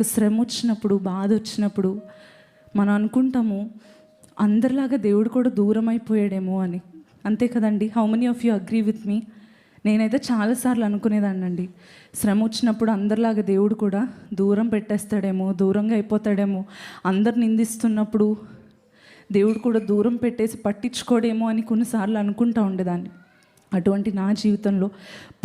ఒక శ్రమ వచ్చినప్పుడు బాధ వచ్చినప్పుడు మనం అనుకుంటాము అందరిలాగా దేవుడు కూడా దూరం అయిపోయాడేమో అని. అంతే కదండి? How many of you agree with me నేనైతే చాలాసార్లు అనుకునేదాన్నండి. శ్రమ వచ్చినప్పుడు అందరిలాగా దేవుడు కూడా దూరం పెట్టేస్తాడేమో దూరంగా అయిపోతాడేమో. అందరు నిందిస్తున్నప్పుడు దేవుడు కూడా దూరం పెట్టేసి పట్టించుకోడేమో అని కొన్నిసార్లు అనుకుంటా ఉండేదాన్ని. అటువంటి నా జీవితంలో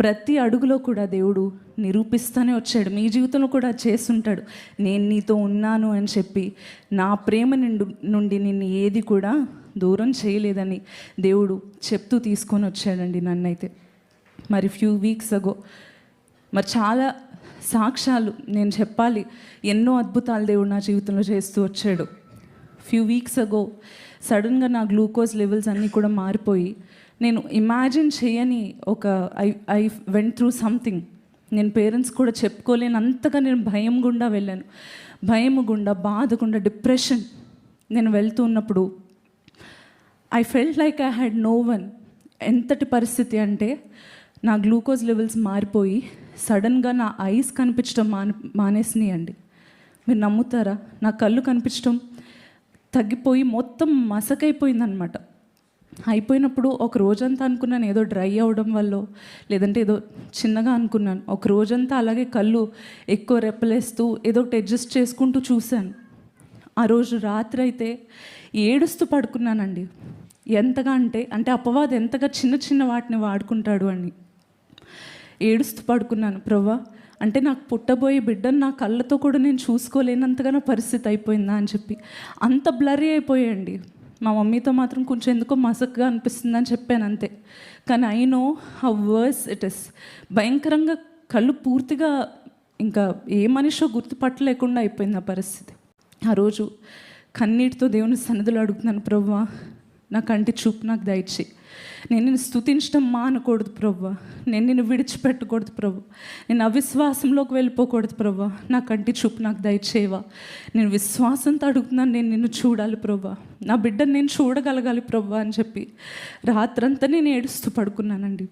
ప్రతి అడుగులో కూడా దేవుడు నిరూపిస్తూనే వచ్చాడు. మీ జీవితంలో కూడా చేస్తుంటాడు. నేను నీతో ఉన్నాను అని చెప్పి నా ప్రేమ నిండు నుండి నిన్ను ఏది కూడా దూరం చేయలేదని దేవుడు చెప్తూ తీసుకొని వచ్చాడండి నన్నైతే. మరి ఫ్యూ వీక్స్ అగో మరి చాలా సాక్ష్యాలు నేను చెప్పాలి. ఎన్నో అద్భుతాలు దేవుడు నా జీవితంలో చేస్తూ వచ్చాడు. ఫ్యూ వీక్స్ అగో సడన్గా నా గ్లూకోజ్ లెవెల్స్ అన్నీ కూడా మారిపోయి నేను ఇమాజిన్ చేయని ఒక I I went through something నేను పేరెంట్స్ కూడా చెప్పుకోలేనంతగా నేను భయం గుండా వెళ్ళాను. భయం గుండా బాధ గుండా డిప్రెషన్ నేను వెళ్తూ ఉన్నప్పుడు I felt like I had no one ఎంతటి పరిస్థితి అంటే నా గ్లూకోజ్ లెవెల్స్ మారిపోయి సడన్గా నా ఐస్ కనిపించడం మాని మానేసినాయి అండి. మీరు నమ్ముతారా? నా కళ్ళు కనిపించడం తగ్గిపోయి మొత్తం మసకైపోయిందనమాట అయిపోయినప్పుడు ఒక రోజంతా అనుకున్నాను ఏదో డ్రై అవ్వడం వల్ల లేదంటే ఏదో చిన్నగా అనుకున్నాను. ఒక రోజంతా అలాగే కళ్ళు ఎక్కువ రెప్పలేస్తూ ఏదో ఒకటి అడ్జస్ట్ చేసుకుంటూ చూశాను. ఆ రోజు రాత్రి అయితే ఏడుస్తూ పడుకున్నానండి. ఎంతగా అంటే అంటే అపవాదం ఎంతగా చిన్న చిన్న వాటిని వాడుకుంటాడు అని. ఏడుస్తూ పడుకున్నాను. ప్రవ్వా అంటే నాకు పుట్టబోయే బిడ్డను నా కళ్ళతో కూడా నేను చూసుకోలేనంతగా నా పరిస్థితి అయిపోయిందా? అని చెప్పి. అంత బ్లరీ అయిపోయాయండి. మా మమ్మీతో మాత్రం కొంచెం ఎందుకో మసక్గా అనిపిస్తుందని చెప్పాను అంతే. కానీ I know how worse it is భయంకరంగా కళ్ళు పూర్తిగా ఇంకా ఏ మనిషో గుర్తుపట్టలేకుండా అయిపోయింది ఆ పరిస్థితి. ఆ రోజు కన్నీటితో దేవుని సన్నిధిలో అడుగుతున్నాను ప్రవ్వా నా కంటి చూపు నాకు దయచేయి. నేను నిన్ను స్థుతించడం మానకూడదు ప్రభు నేను నిన్ను విడిచిపెట్టకూడదు ప్రభు నేను అవిశ్వాసంలోకి వెళ్ళిపోకూడదు ప్రభు నా కంటి చూపు నాకు దయచేవా నేను విశ్వాసంతో అడుగుతున్నాను నేను నిన్ను చూడాలి ప్రభు నా బిడ్డను నేను చూడగలగాలి ప్రభు అని చెప్పి రాత్రంతా నేను ఏడుస్తూ పడుకున్నానండి.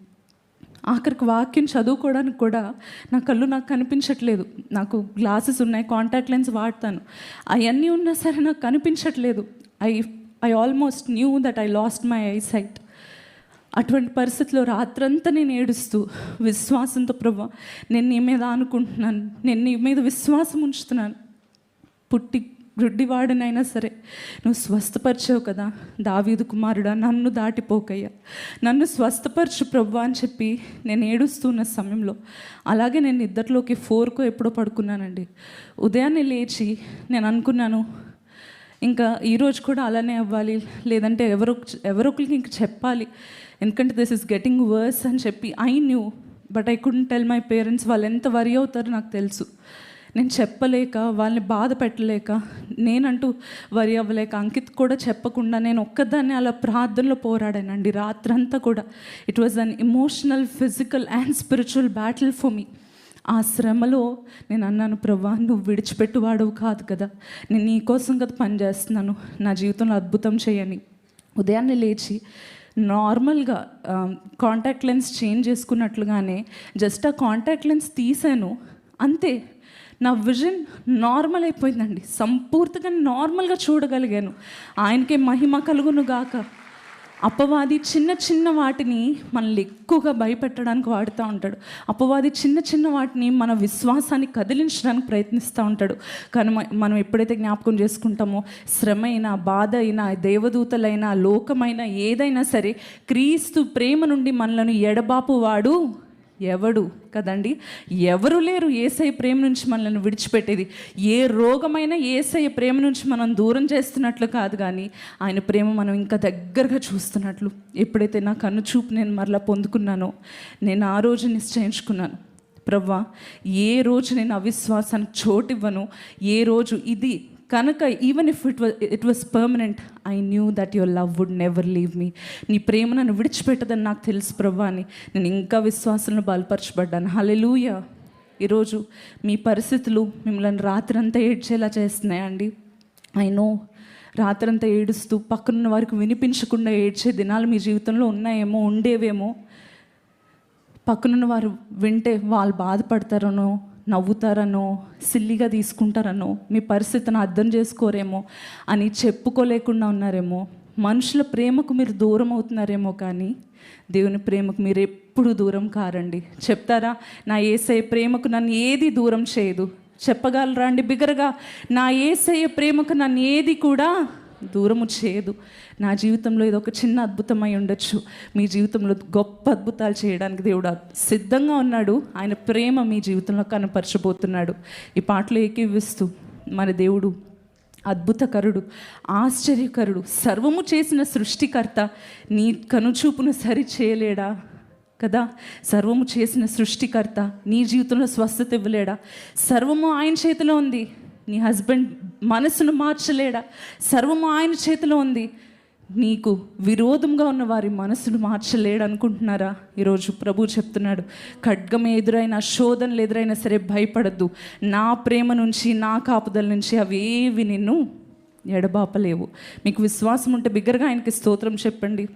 ఆఖరికి వాక్యం చదువుకోవడానికి కూడా నా కళ్ళు నాకు కనిపించట్లేదు. నాకు గ్లాసెస్ ఉన్నాయి కాంటాక్ట్ లెన్స్ వాడతాను. అవన్నీ ఉన్నా సరే నాకు కనిపించట్లేదు. I I almost knew that I lost my I sight. అటువంటి పరిస్థితిలో రాత్రంతా నేను ఏడుస్తూ విశ్వాసంతో ప్రభా నేను నీ మీద అనుకుంటున్నాను నేను నీ మీద విశ్వాసం ఉంచుతున్నాను. పుట్టి గుడ్డివాడినైనా సరే నువ్వు స్వస్థపరిచావు కదా. దావీదు కుమారుడా నన్ను దాటిపోకయ్యా. నన్ను స్వస్థపరచు ప్రభు అని చెప్పి నేను ఏడుస్తున్న సమయంలో అలాగే నేను నిద్రలోకి ఫోర్కో ఎప్పుడో పడుకున్నానండి. ఉదయాన్నే లేచి నేను అనుకున్నాను ఇంకా ఈరోజు కూడా అలానే అవ్వాలి. లేదంటే ఎవరో ఎవరొకరికి ఇంక చెప్పాలి. ఎందుకంటే దిస్ ఇస్ గెటింగ్ వర్స్ అని చెప్పి I knew but I couldn't tell my parents వాళ్ళు ఎంత వరి అవుతారో నాకు తెలుసు. నేను చెప్పలేక వాళ్ళని బాధ పెట్టలేక నేనంటూ వరి అవ్వలేక అంకిత్ కూడా చెప్పకుండా నేను ఒక్కదాన్ని అలా ప్రార్థనలో పోరాడానండి. రాత్రంతా కూడా. It was an emotional physical and spiritual battle for me ఆ శ్రమలో నేను అన్నాను ప్రభా నువ్వు విడిచిపెట్టువాడవు కాదు కదా. నేను నీ కోసం కదా పనిచేస్తున్నాను. నా జీవితంలో అద్భుతం చేయని. ఉదయాన్నే లేచి నార్మల్గా కాంటాక్ట్ లెన్స్ చేంజ్ చేసుకున్నట్లుగానే జస్ట్ ఆ కాంటాక్ట్ లెన్స్ తీసాను. అంతే. నా విజన్ నార్మల్ అయిపోయిందండి. సంపూర్తిగా నార్మల్గా చూడగలిగాను. ఆయనకే మహిమ కలుగును గాక. అపవాది చిన్న చిన్న వాటిని మనల్ని ఎక్కువగా భయపెట్టడానికి వాడుతూ ఉంటాడు. అపవాది చిన్న చిన్న వాటిని మన విశ్వాసాన్ని కదిలించడానికి ప్రయత్నిస్తూ ఉంటాడు. కానీ మనం ఎప్పుడైతే జ్ఞాపకం చేసుకుంటామో శ్రమ అయినా బాధ అయినా దేవదూతలైనా లోకమైనా ఏదైనా సరే క్రీస్తు ప్రేమ నుండి మనలను ఎడబాపు వాడు ఎవడు కదండి? ఎవరు లేరు ఏసై ప్రేమ నుంచి మనల్ని విడిచిపెట్టేది. ఏ రోగమైనా ఏసై ప్రేమ నుంచి మనం దూరం చేస్తున్నట్లు కాదు కానీ ఆయన ప్రేమ మనం ఇంకా దగ్గరగా చూస్తున్నట్లు. ఎప్పుడైతే నా కన్ను చూపు నేను మరలా పొందుకున్నానో నేను ఆ రోజు నిశ్చయించుకున్నాను. ప్రవ్వా ఏ రోజు నేను అవిశ్వాసానికి చోటివ్వను ఏ రోజు ఇది కనుక even if it was it was permanent I knew that your love would never leave me నీ ప్రేమ నన్ను విడిచిపెట్టదని నాకు తెలుసు ప్రభా అని. నేను ఇంకా విశ్వాసంలో బలపరచబడ్డాను. హలెలూయ ఈరోజు మీ పరిస్థితులు మిమ్మల్ని రాత్రంతా ఏడ్చేలా చేస్తున్నాయండి. ఐ నో రాత్రంతా ఏడుస్తూ పక్కనున్న వారికి వినిపించకుండా ఏడ్చే దినాలు మీ జీవితంలో ఉన్నాయేమో ఉండేవేమో. పక్కనున్న వారు వింటే వాళ్ళు బాధపడతారనో నవ్వుతారనో సిల్లిగా తీసుకుంటారనో మీ పరిస్థితిని అర్థం చేసుకోరేమో అని చెప్పుకోలేకుండా ఉన్నారేమో మనుషుల ప్రేమకు మీరు దూరం అవుతున్నారేమో కానీ దేవుని ప్రేమకు మీరు ఎప్పుడు దూరం కారండి. చెప్తారా? నా ఏసఐ ప్రేమకు నన్ను ఏది దూరం చేయదు. చెప్పగలరా అండి? బిగరగా నా ఏసయ్య ప్రేమకు నన్ను ఏది కూడా దూరము చేయదు నా జీవితంలో ఇది ఒక చిన్న అద్భుతమై ఉండొచ్చు. మీ జీవితంలో గొప్ప అద్భుతాలు చేయడానికి దేవుడు సిద్ధంగా ఉన్నాడు. ఆయన ప్రేమ మీ జీవితంలో కనపరచబోతున్నాడు. ఈ పాటలు ఏకీవిస్తూ మన దేవుడు అద్భుతకరుడు ఆశ్చర్యకరుడు సర్వము చేసిన సృష్టికర్త నీ కనుచూపును సరి చేయలేడా? కదా? సర్వము చేసిన సృష్టికర్త నీ జీవితంలో స్వస్థత ఇవ్వలేడా? సర్వము ఆయన చేతిలో ఉంది. నీ హస్బెండ్ మనసును మార్చలేడా? సర్వము ఆయన చేతిలో ఉంది. నీకు విరోధంగా ఉన్న వారి మనసును మార్చలేడు అనుకుంటున్నారా? ఈరోజు ప్రభు చెప్తున్నాడు ఖడ్గం ఎదురైనా శోధనలు ఎదురైనా సరే భయపడద్దు. నా ప్రేమ నుంచి నా కాపుదల నుంచి అవేవి నిన్ను ఎడబాపలేవు. మీకు విశ్వాసం ఉంటే బిగ్గరగా ఆయనకి స్తోత్రం చెప్పండి.